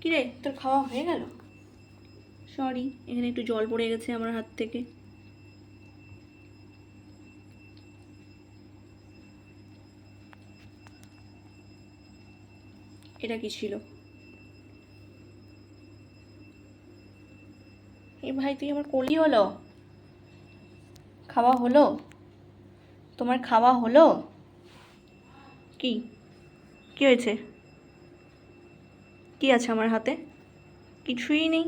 কিরে, তোর খাওয়া হয়ে গেল? সরি এখানে একটু জল পড়ে গেছে আমার হাত থেকে। এটা কি ছিল? এ ভাই, তুই আমার কলি হলো? খাওয়া হলো? তোমার খাওয়া হলো? কি? কি হয়েছে? কি আছে আমার হাতে? কিছুই নেই।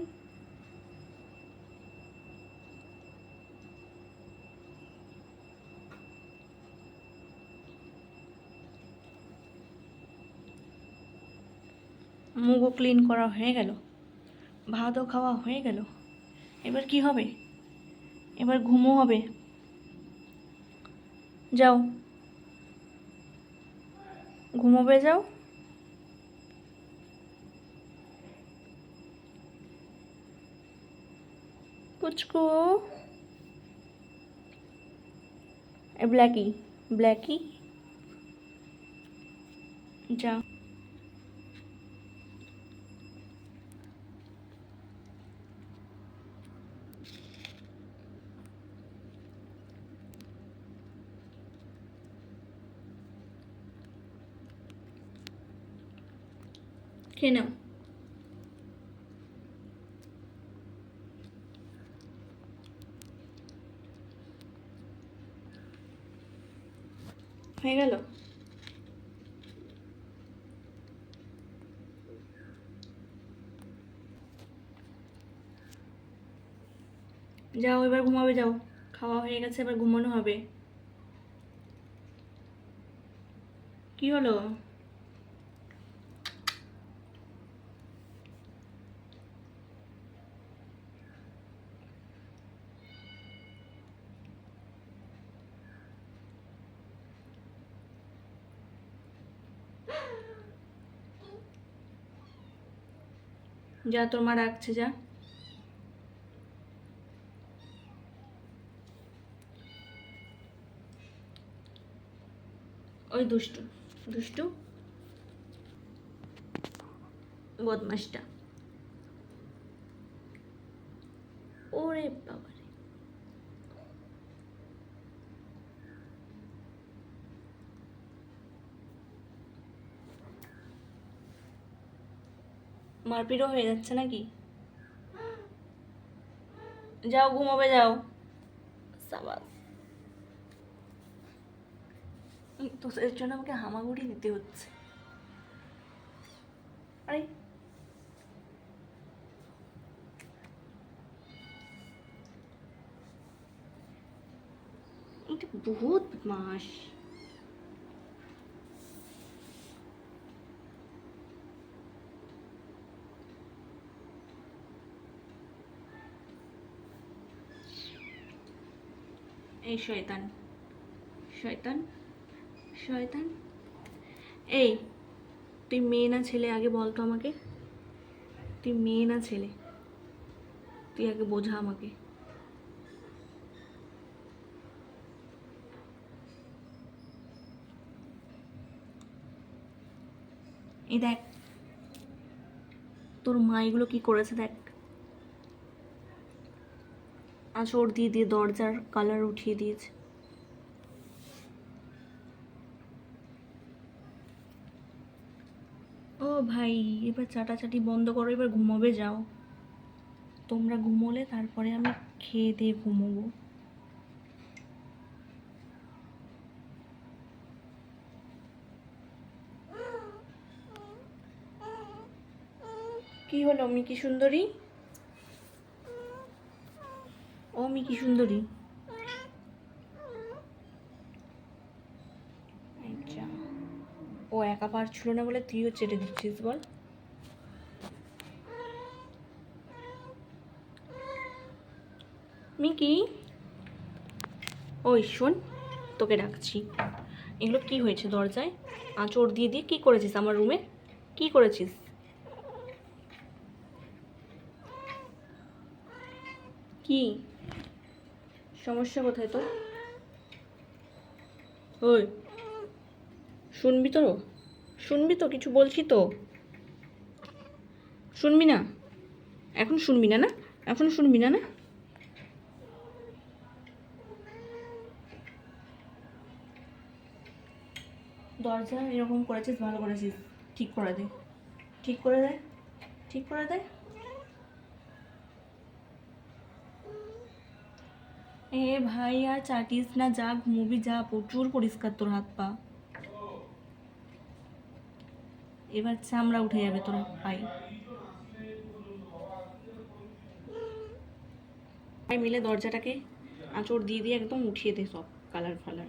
মুখও ক্লিন করা হয়ে গেল। ভাতও খাওয়া হয়ে গেল। এবার কি হবে? এবার ঘুমও হবে। যাও। ঘুমোবে যাও। পুচকু ব্ল্যাকি ব্ল্যাকি যা খেয়ে নাও হয়ে গেল? যাও এবার ঘুমাবে যাও। খাওয়া হয়ে গেছে এবার ঘুমানো হবে। কি হলো? যা তোমার রাখছে যা। ওই দুষ্টু দুষ্টু। বদমাসটা। ওরে বাবা রে মারপিটও হয়ে যাচ্ছে নাকি? যাও, ঘুমাবে, যাও। সাবাস। তো এর জন্য আমাকে হামাগুড়ি দিতে হচ্ছে। আরে। বহুত মাস এই শয়তান। শয়তান? শয়তান? এই, তুই মেয়ে না ছেলে আগে বলতো আমাকে। তুই মেয়ে না ছেলে, তুই আগে বোঝা আমাকে। এই দেখ, তোর মা এগুলো কি করেছে দেখ। আঁচড় দিয়ে দিয়ে দরজার কালার উঠিয়ে দিয়েছে। ও ভাই, এবার চাটাচাটি বন্ধ করো, এবার ঘুমোবে যাও। তোমরা ঘুমোলে তারপরে আমি খেয়ে দিয়ে ঘুমোবো। কি হলো, মিকি সুন্দরী? ও মিকি সুন্দরী। আচ্ছা ও একা পারছিল না বলে তুইও চেটে দিচ্ছিস, বল। মিকি? ওই শোন, তোকে ডাকছি। এগুলো কি হয়েছে দরজায়? আঁচড় দিয়ে দিয়ে কি করেছিস আমার রুমে? কি করেছিস? কি? সমস্যা কোথায় তো ওই। শুনবি তো? শুনবি তো? কিছু বলছি তো? শুনবি না? এখন শুনবি না না? এখন শুনবি না না? দরজা এরকম করেছিস ভালো করেছিস। ঠিক করে দে। ঠিক করে দে। ঠিক করে দে। এ ভাই, আর চাটিস না, যা মুভি যা, প্রচুর পরিষ্কার তোর হাত পা। এবার চামড়া উঠে যাবে তোর পাই মিলে দরজাটাকে আঁচড় দিয়ে দিয়ে একদম উঠিয়ে দে সব কালার ফালার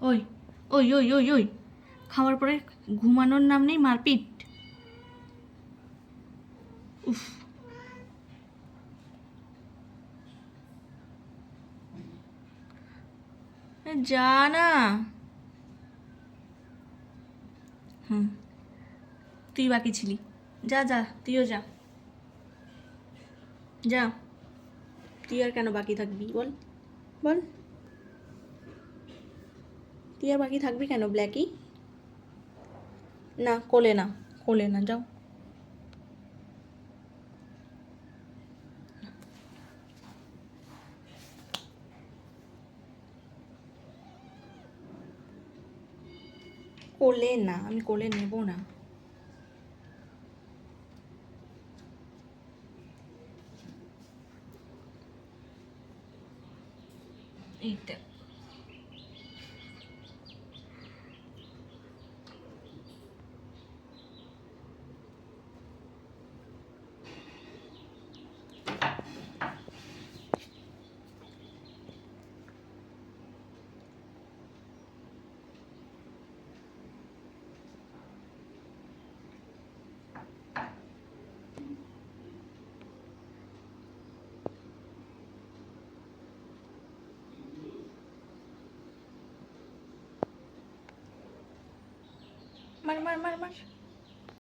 ওই ওই ওই ওই ওই। খাওয়ার পরে ঘুমানোর নাম নেই মারপিট। উফ। যা না। হুম। তুই বাকি ছিলি। যা যা, তুইও যা। যা। তুই আর কেন বাকি থাকবি? বল। বল। তুই পাখি থাকবি কেন, ব্ল্যাকি? না, কোলে না কোলে না, যাও। কোলে না, আমি কোলে নেব না। এইটা Mar mar mar mar.